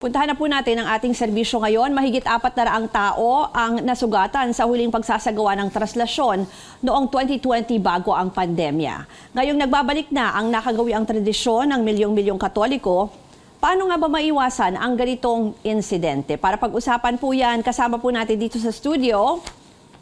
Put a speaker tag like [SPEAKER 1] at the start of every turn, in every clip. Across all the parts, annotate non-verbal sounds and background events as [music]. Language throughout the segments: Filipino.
[SPEAKER 1] Puntahan na po natin ang ating serbisyo ngayon. Mahigit apat na raang tao ang nasugatan sa huling pagsasagawa ng traslasyon noong 2020 bago ang pandemya. Ngayong nagbabalik na ang nakagawi ang tradisyon ng milyong-milyong katoliko, paano nga ba maiwasan ang ganitong insidente? Para pag-usapan po yan, kasama po natin dito sa studio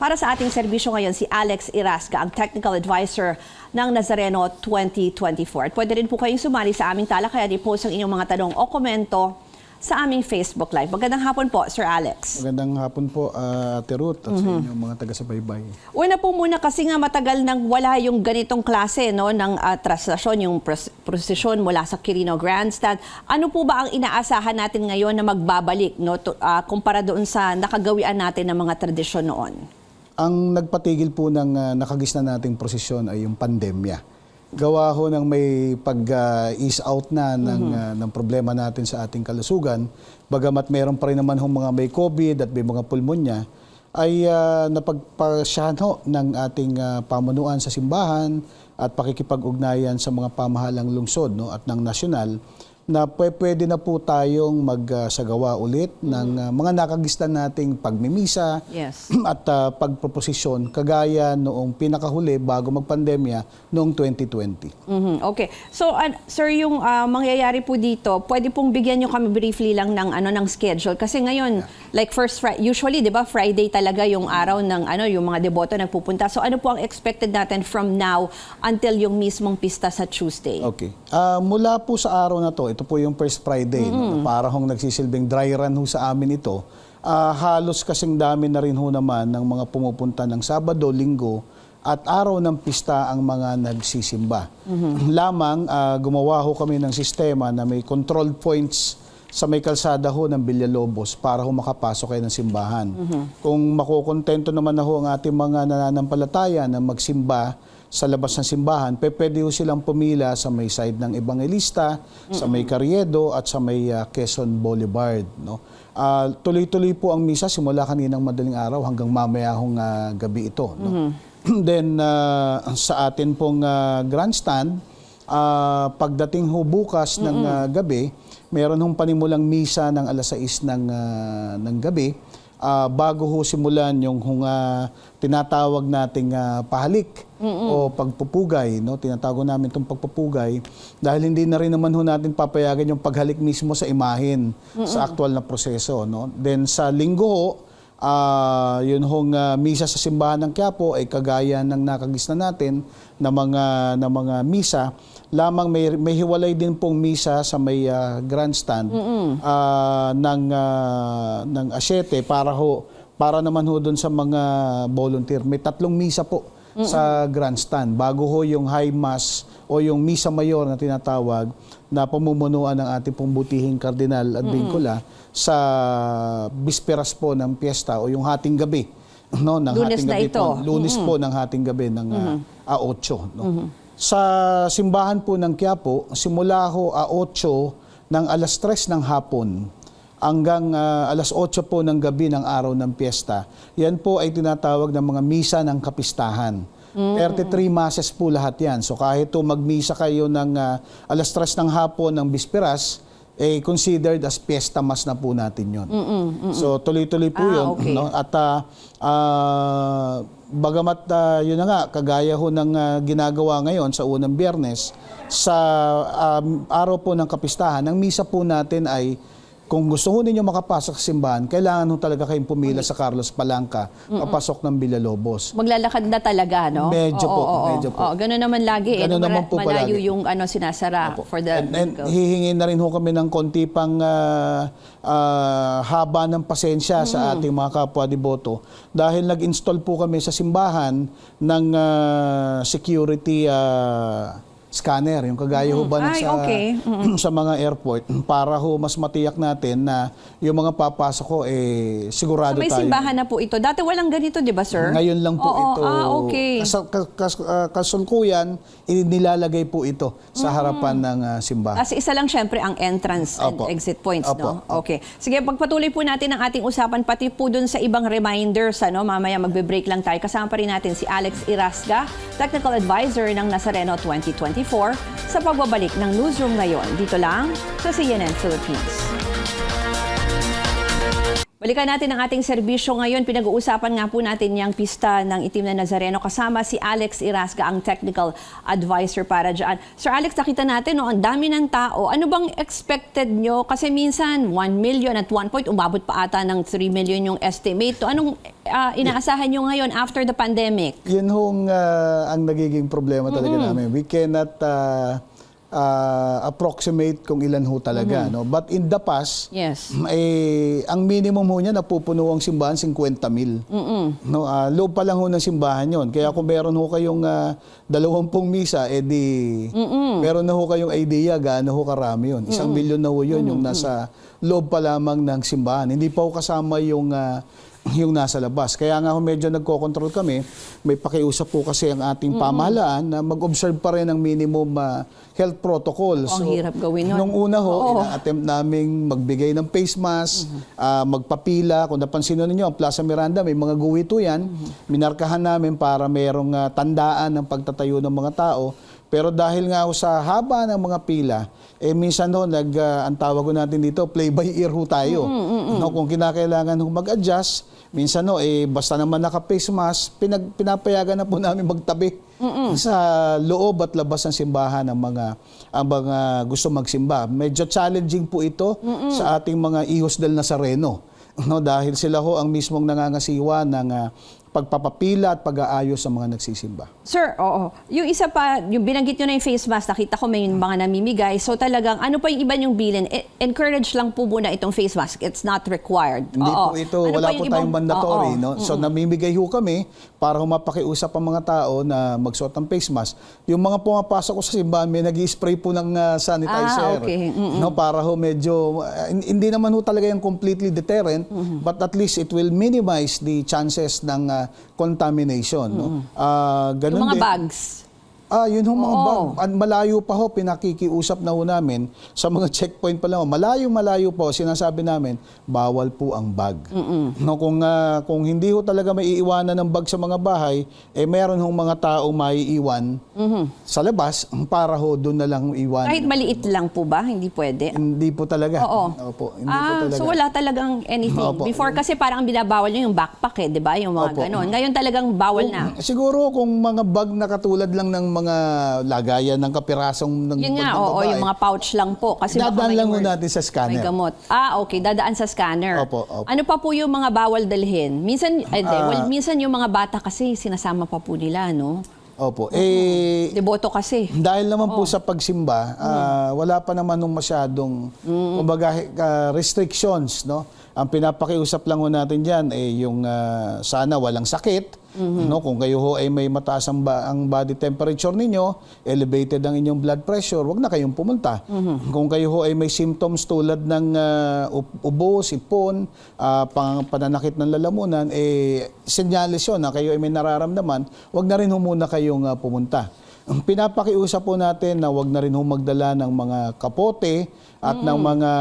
[SPEAKER 1] para sa ating serbisyo ngayon si Alex Irasga, ang Technical Advisor ng Nazareno 2024. At pwede rin po kayong sumali sa aming talakayan, i-post ang inyong mga tanong o komento sa aming Facebook Live. Magandang hapon po, Sir Alex.
[SPEAKER 2] Magandang hapon po, uh, Ate Ruth, at sa inyong mga taga-subaybay.
[SPEAKER 1] Una po muna kasi nga matagal nang wala yung ganitong klase no, ng uh, traslasyon, yung pros- prosesyon mula sa Quirino Grandstand. Ano po ba ang inaasahan natin ngayon na magbabalik no, to, ah, kumpara doon sa nakagawian natin ng mga tradisyon noon?
[SPEAKER 2] Ang nagpatigil po ng uh, nakagisna nating prosesyon ay yung pandemya. Gawa ho ng may pag-ease out na ng, uh, ng problema natin sa ating kalusugan, bagamat meron pa rin naman hong mga may COVID at may mga pulmonya, ay uh, napagpasyahan ho ng ating uh, pamunuan sa simbahan at pakikipag-ugnayan sa mga pamahalang lungsod no, at ng nasyonal na pwe- pwede na po tayong magsagawa ulit ng uh, mga nakagistan nating pagmimisa
[SPEAKER 1] Yes. [clears throat]
[SPEAKER 2] at uh, pagproposisyon kagaya noong pinakahuli bago magpandemya noong 2020.
[SPEAKER 1] Mhm, Okay. So, uh, sir, yung uh, mangyayari po dito, pwede pong bigyan nyo kami briefly lang ng ano ng schedule kasi ngayon, like first Friday, usually 'di ba Friday talaga yung araw ng ano yung mga deboto nagpupunta. So, ano po ang expected natin from now until yung mismong pista sa Tuesday?
[SPEAKER 2] Okay. Ah, mula po sa araw na to, ito po yung first Friday, no, na para hong nagsisilbing dry run ho sa amin ito. Ah, halos kasing dami na rin ho naman ng mga pumupunta ng Sabado, Linggo, at araw ng pista ang mga nagsisimba. [clears throat] Lamang ah, gumawa ho kami ng sistema na may control points sa may kalsada ho ng Villalobos para ho makapasok kayo ng simbahan. Kung makukontento naman na ho ang ating mga nananampalataya na magsimba sa labas ng simbahan, pe pwede ho silang pumila sa may side ng Evangelista, sa may Carriedo at sa may ah, Quezon Boulevard. No? Ah, tuloy-tuloy po ang misa simula kaninang madaling araw hanggang mamaya hong ah, gabi ito. No? [clears throat] Then ah, sa atin pong ah, grandstand, ah, pagdating ho bukas ng ah, gabi, meron hong panimulang misa ng alas 6 ng, ah, ng gabi ah, bago ho simulan yung hong ah, tinatawag nating ah, pahalik o pagpupugay, no? Tinatawag namin itong pagpupugay dahil hindi na rin naman ho natin papayagan yung paghalik mismo sa imahin sa aktual na proseso, no? Then sa linggo ho, ah, yun hong ah, misa sa simbahan ng Quiapo ay kagaya ng nakagisna natin na mga na mga misa lamang may may hiwalay din pong misa sa may ah, grandstand ah, ng ah, ng asyete para ho para naman ho doon sa mga volunteer. May tatlong misa po sa grandstand. Bago ho yung high mass o yung misa mayor na tinatawag na pamumunuan ng ating pong butihing kardinal at bingkula sa bisperas po ng piyesta o yung hating gabi [laughs] no ng
[SPEAKER 1] Lunes
[SPEAKER 2] hating
[SPEAKER 1] na
[SPEAKER 2] gabi
[SPEAKER 1] ito.
[SPEAKER 2] po lunes po ng hating gabi ng ah, a 8 no sa simbahan po ng Quiapo simula ho a 8 ng alas 3 ng hapon hanggang ah, alas 8 po ng gabi ng araw ng piyesta. Yan po ay tinatawag ng mga misa ng kapistahan. 33 masses po lahat yan. So kahit to magmisa kayo ng ah, alas 3 ng hapon ng bisperas, eh considered as piyesta mas na po natin yon. So tuloy-tuloy po
[SPEAKER 1] Ah,
[SPEAKER 2] yun.
[SPEAKER 1] okay.
[SPEAKER 2] No? At ah, ah, bagamat ah, yun na nga, kagaya ho ng ah, ginagawa ngayon sa unang biyernes, sa um, araw po ng kapistahan, ang misa po natin ay kung gusto ho ninyo makapasok sa simbahan, kailangan ho talaga kayong pumila sa Carlos Palanca, papasok ng Villalobos.
[SPEAKER 1] Maglalakad na talaga, no?
[SPEAKER 2] Medyo
[SPEAKER 1] Oo,
[SPEAKER 2] po,
[SPEAKER 1] oo, oo.
[SPEAKER 2] medyo po.
[SPEAKER 1] Oo, ganun naman lagi. eh,
[SPEAKER 2] Ganun
[SPEAKER 1] no?
[SPEAKER 2] naman po
[SPEAKER 1] Malayo
[SPEAKER 2] palagi.
[SPEAKER 1] yung ano, sinasara for the
[SPEAKER 2] And, and hihingin na rin ho kami ng konti pang ah, ah, haba ng pasensya sa ating mga kapwa deboto dahil nag-install po kami sa simbahan ng ah, security ah, scanner, yung kagaya ho ba ng
[SPEAKER 1] Ay,
[SPEAKER 2] sa,
[SPEAKER 1] okay. [clears throat]
[SPEAKER 2] sa mga airport para ho mas matiyak natin na yung mga papasok ko eh sigurado
[SPEAKER 1] So may
[SPEAKER 2] tayo.
[SPEAKER 1] simbahan na po ito. Dati walang ganito, di ba, sir?
[SPEAKER 2] Ngayon lang po
[SPEAKER 1] Oo,
[SPEAKER 2] ito.
[SPEAKER 1] Ah, okay.
[SPEAKER 2] Kas, kas, ah, kasulkuyan, inilalagay po ito sa
[SPEAKER 1] Mm.
[SPEAKER 2] harapan ng ah, simbahan.
[SPEAKER 1] Kasi isa lang syempre ang entrance and
[SPEAKER 2] Opo.
[SPEAKER 1] exit points,
[SPEAKER 2] Opo.
[SPEAKER 1] no? Okay. Sige, pagpatuloy po natin ang ating usapan pati po dun sa ibang reminders, ano? Mamaya magbe-break lang tayo. Kasama pa rin natin si Alex Irasga, Technical Advisor ng Nazareno 2024 sa pagbabalik ng newsroom ngayon. Dito lang sa CNN Philippines. Balikan natin ang ating serbisyo ngayon. Pinag-uusapan nga po natin yung pista ng Itim na Nazareno. Kasama si Alex Irasga, ang technical advisor para dyan. Sir Alex, nakita natin, no, ang dami ng tao. Ano bang expected nyo? Kasi minsan, 1 million at one point, umabot pa ata ng 3 million yung estimate. So, anong ah, inaasahan nyo ngayon after the pandemic?
[SPEAKER 2] Yun hong ah, ang nagiging problema talaga namin. We cannot ah, ah, approximate kung ilan ho talaga. No? But in the past,
[SPEAKER 1] Yes.
[SPEAKER 2] eh, ang minimum ho niya, napupuno ang simbahan, 50 mil. No, ah, loob pa lang ho ng simbahan yon. Kaya kung meron ho kayong uh, dalawampung misa, eh di, meron na ho kayong idea gaano ho karami yun. Isang milyon na ho yun yung nasa loob pa lamang ng simbahan. Hindi pa ho kasama yung ah, yung nasa labas. Kaya nga ho medyo nagko-control kami, may pakiusap po kasi ang ating pamahalaan na mag-observe pa rin ng minimum ah, health protocol.
[SPEAKER 1] ang hirap gawin yun.
[SPEAKER 2] Nung una ho,
[SPEAKER 1] Oo.
[SPEAKER 2] ina-attempt naming magbigay ng face mask, ah, magpapila. Kung napansin nyo ninyo, ang Plaza Miranda, may mga guwito yan. Minarkahan namin para merong ah, tandaan ng pagtatayo ng mga tao. Pero dahil nga sa haba ng mga pila, eh minsan ho, nag, ah, ang tawag natin dito, play by ear ho tayo. No, kung kinakailangan ho mag-adjust, minsan ho, eh, basta naman naka-face mask, pinag, pinapayagan na po namin magtabi [laughs] sa loob at labas ng simbahan ng mga ang mga gusto magsimba. Medyo challenging po ito sa ating mga ihos del Nazareno. No, dahil sila ho ang mismong nangangasiwa ng ah, pagpapapila at pag-aayos sa mga nagsisimba.
[SPEAKER 1] Sir, oo. Yung isa pa, yung binanggit nyo na yung face mask, nakita ko may mga namimigay. So talagang, ano pa yung iba yung bilin? E- encourage lang po muna itong face mask. It's not required.
[SPEAKER 2] Hindi
[SPEAKER 1] Oo.
[SPEAKER 2] po ito,
[SPEAKER 1] Ano
[SPEAKER 2] wala po
[SPEAKER 1] ibang-
[SPEAKER 2] tayong mandatory.
[SPEAKER 1] Oo.
[SPEAKER 2] No? So namimigay ho kami para humapakiusap ang mga tao na magsuot ng face mask. Yung mga pumapasok ko sa simbahan, may nag spray po ng ah, sanitizer.
[SPEAKER 1] Ah, okay.
[SPEAKER 2] No, para ho medyo, ah, hindi naman ho talaga yung completely deterrent,
[SPEAKER 1] Mm-hmm.
[SPEAKER 2] but at least it will minimize the chances ng ah, contamination. No? Ah, ganun.
[SPEAKER 1] Yung mga
[SPEAKER 2] din.
[SPEAKER 1] bags.
[SPEAKER 2] Ah, yun ho mga
[SPEAKER 1] Oo.
[SPEAKER 2] bag. At malayo pa ho, pinakikiusap na ho namin sa mga [laughs] checkpoint pa lang. ho. Malayo, malayo po, sinasabi namin, bawal po ang bag. No, kung, ah, kung hindi ho talaga may iiwanan ng bag sa mga bahay, eh meron hong mga tao maiiwan sa labas para ho doon na lang iwan.
[SPEAKER 1] Kahit maliit lang po ba? Hindi pwede?
[SPEAKER 2] Hindi po talaga.
[SPEAKER 1] Oo.
[SPEAKER 2] Opo, hindi po
[SPEAKER 1] ah,
[SPEAKER 2] talaga.
[SPEAKER 1] so wala talagang anything.
[SPEAKER 2] Opo.
[SPEAKER 1] Before kasi parang ang binabawal nyo yung backpack eh, di ba? Yung mga
[SPEAKER 2] Opo.
[SPEAKER 1] ganon. Ngayon talagang bawal na.
[SPEAKER 2] Siguro kung mga bag na katulad lang ng mga lagayan ng kapirasong ng
[SPEAKER 1] Yun nga,
[SPEAKER 2] ng
[SPEAKER 1] oo,
[SPEAKER 2] babae,
[SPEAKER 1] yung mga pouch lang po. Kasi
[SPEAKER 2] dadaan
[SPEAKER 1] may
[SPEAKER 2] lang
[SPEAKER 1] word-
[SPEAKER 2] natin sa
[SPEAKER 1] May
[SPEAKER 2] scanner.
[SPEAKER 1] gamot. Ah, okay. Dadaan sa scanner.
[SPEAKER 2] Opo, opo.
[SPEAKER 1] Ano pa po yung mga bawal dalhin? Minsan, di,
[SPEAKER 2] Ah.
[SPEAKER 1] well, minsan yung mga bata kasi sinasama pa po nila, no?
[SPEAKER 2] Opo. Eh,
[SPEAKER 1] Deboto kasi.
[SPEAKER 2] Dahil naman po sa pagsimba, ah, wala pa naman nung masyadong kumbaga ah, restrictions, no? Ang pinapakiusap lang ho natin diyan eh yung ah, sana walang sakit, no? Kung kayo ho ay may mataas ang, ba- ang body temperature ninyo, elevated ang inyong blood pressure, wag na kayong pumunta. Kung kayo ho ay may symptoms tulad ng up- ubo, sipon, ah, pang pananakit ng lalamunan, eh senyales 'yon na kayo ay may nararamdaman, wag na rin ho muna kayong ah, pumunta. Ang pinapakiusap po natin na wag na rin ho magdala ng mga kapote at ng mga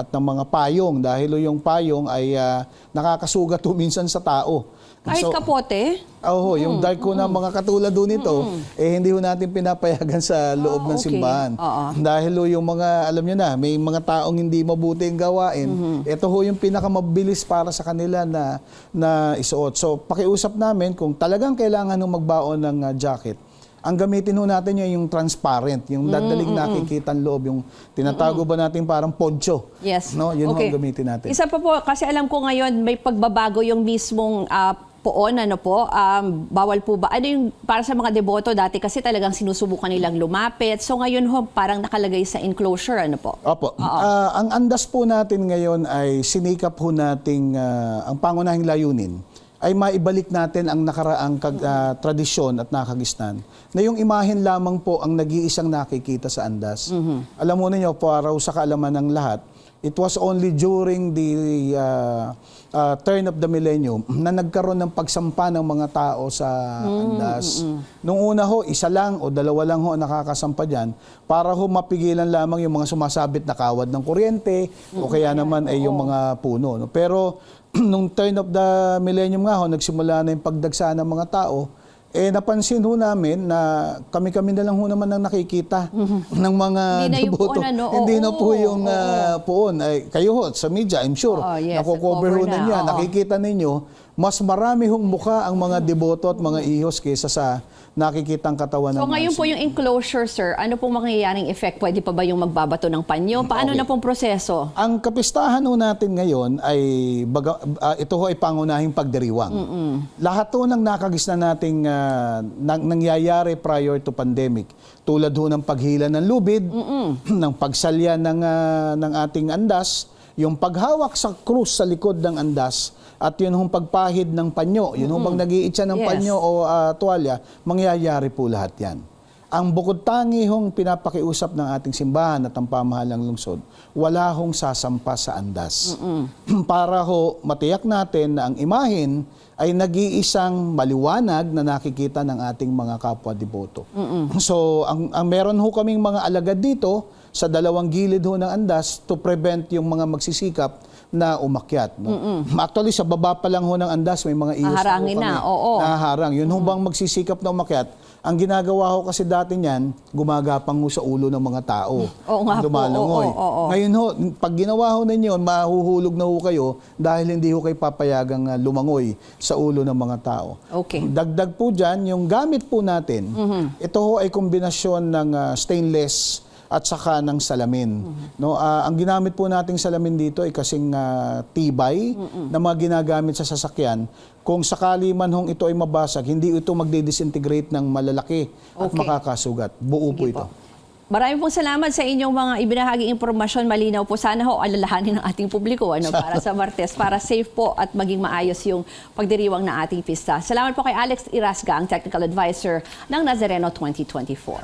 [SPEAKER 2] at ng mga payong dahil yung payong ay ah, nakakasugat ho minsan sa tao.
[SPEAKER 1] Kahit
[SPEAKER 2] So-
[SPEAKER 1] kapote,
[SPEAKER 2] Oo, yung dark ko na mga katulad doon nito, eh hindi ho natin pinapayagan sa loob
[SPEAKER 1] Ah,
[SPEAKER 2] ng
[SPEAKER 1] okay.
[SPEAKER 2] simbahan.
[SPEAKER 1] Oo.
[SPEAKER 2] Dahil ho yung mga, alam nyo na, may mga taong hindi mabuting gawain, ito ho yung pinakamabilis para sa kanila na, na isuot. So, pakiusap namin kung talagang kailangan ho magbaon ng ah, jacket, ang gamitin ho natin yun yung transparent, yung dadaling nakikita ang loob, yung tinatago ba natin parang poncho.
[SPEAKER 1] Yes.
[SPEAKER 2] No, yun ho
[SPEAKER 1] Okay.
[SPEAKER 2] ang gamitin natin.
[SPEAKER 1] Isa pa po, kasi alam ko ngayon may pagbabago yung mismong ah, poon, ano po, um, bawal po ba? Ano yung para sa mga deboto dati kasi talagang sinusubukan nilang lumapit. So ngayon ho, parang nakalagay sa enclosure, ano po?
[SPEAKER 2] Opo. Ah, ang andas po natin ngayon ay sinikap po nating ah, ang pangunahing layunin ay maibalik natin ang nakaraang kag, ah, tradisyon at nakagisnan na yung imahen lamang po ang nag-iisang nakikita sa andas. Alam mo ninyo, para sa kaalaman ng lahat, it was only during the ah, ah, turn of the millennium na nagkaroon ng pagsampa ng mga tao sa andas. Nung una ho, isa lang o dalawa lang ho nakakasampa dyan para ho mapigilan lamang yung mga sumasabit na kawad ng kuryente o kaya naman ay yung mga puno. No? Pero [clears throat] nung turn of the millennium nga ho, nagsimula na yung pagdagsa ng mga tao, eh napansin ho namin na kami-kami na lang ho naman ang nakikita ng mga.
[SPEAKER 1] Hindi na yung ano?
[SPEAKER 2] Hindi na
[SPEAKER 1] Oo,
[SPEAKER 2] po yung
[SPEAKER 1] oo.
[SPEAKER 2] ah, poon. Ay, kayo ho, sa media, I'm sure,
[SPEAKER 1] Oo, yes,
[SPEAKER 2] nakocover ho
[SPEAKER 1] cover
[SPEAKER 2] na
[SPEAKER 1] na,
[SPEAKER 2] niya.
[SPEAKER 1] oo.
[SPEAKER 2] Nakikita ninyo, mas marami hong mukha ang mga deboto at mga ihos kaysa sa nakikitang katawan ng
[SPEAKER 1] So ngayon po yung enclosure, sir, ano pong mangyayaring effect? Pwede pa ba yung magbabato ng panyo? Paano
[SPEAKER 2] Okay.
[SPEAKER 1] na pong proseso?
[SPEAKER 2] Ang kapistahan ho natin ngayon ay baga, ah, ito ho ay pangunahing pagdiriwang. Lahat ho ng nakagisna nating ah, nang, nangyayari prior to pandemic, tulad ho ng paghila ng lubid, [clears throat] ng pagsalya ng, ah, ng ating andas, yung paghawak sa krus sa likod ng andas, at yun hong pagpahid ng panyo, yun hong bang nag-iitsa ng
[SPEAKER 1] Yes.
[SPEAKER 2] panyo o ah, tuwalya, mangyayari po lahat yan. Ang bukod tangi hong pinapakiusap ng ating simbahan at ang pamahalang lungsod, wala hong sasampa sa andas. [clears throat] Para ho matiyak natin na ang imahin ay nag-iisang maliwanag na nakikita ng ating mga kapwa deboto. [laughs] So, ang, ang meron ho kaming mga alagad dito sa dalawang gilid ho ng andas to prevent yung mga magsisikap na umakyat. No? Actually, sa baba pa lang ho ng andas, may mga ihos
[SPEAKER 1] Haharangin
[SPEAKER 2] kami
[SPEAKER 1] na, oo.
[SPEAKER 2] nahaharang. Yun ho bang magsisikap na umakyat, ang ginagawa ho kasi dati niyan, gumagapang ho sa ulo ng mga tao. [laughs]
[SPEAKER 1] Oo nga po, oo, oo, oo.
[SPEAKER 2] Ngayon ho, pag ginawa ho ninyo, mahuhulog na ho kayo dahil hindi ho kayo papayagang ah, lumangoy sa ulo ng mga tao.
[SPEAKER 1] Okay.
[SPEAKER 2] Dagdag po dyan, yung gamit po natin, ito ho ay kombinasyon ng ah, stainless at saka ng salamin. No, ah, ang ginamit po nating salamin dito ay kasing ah, tibay na mga ginagamit sa sasakyan. Kung sakali man hong ito ay mabasag, hindi ito magde-disintegrate ng malalaki at
[SPEAKER 1] Okay.
[SPEAKER 2] makakasugat. Buo po
[SPEAKER 1] Sige
[SPEAKER 2] ito.
[SPEAKER 1] po. Maraming pong salamat sa inyong mga ibinahaging impormasyon. Malinaw po. Sana ho alalahanin ng ating publiko ano, [laughs] para sa Martes, para safe po at maging maayos yung pagdiriwang na ating pista. Salamat po kay Alex Irasga, ang Technical Advisor ng Nazareno 2024.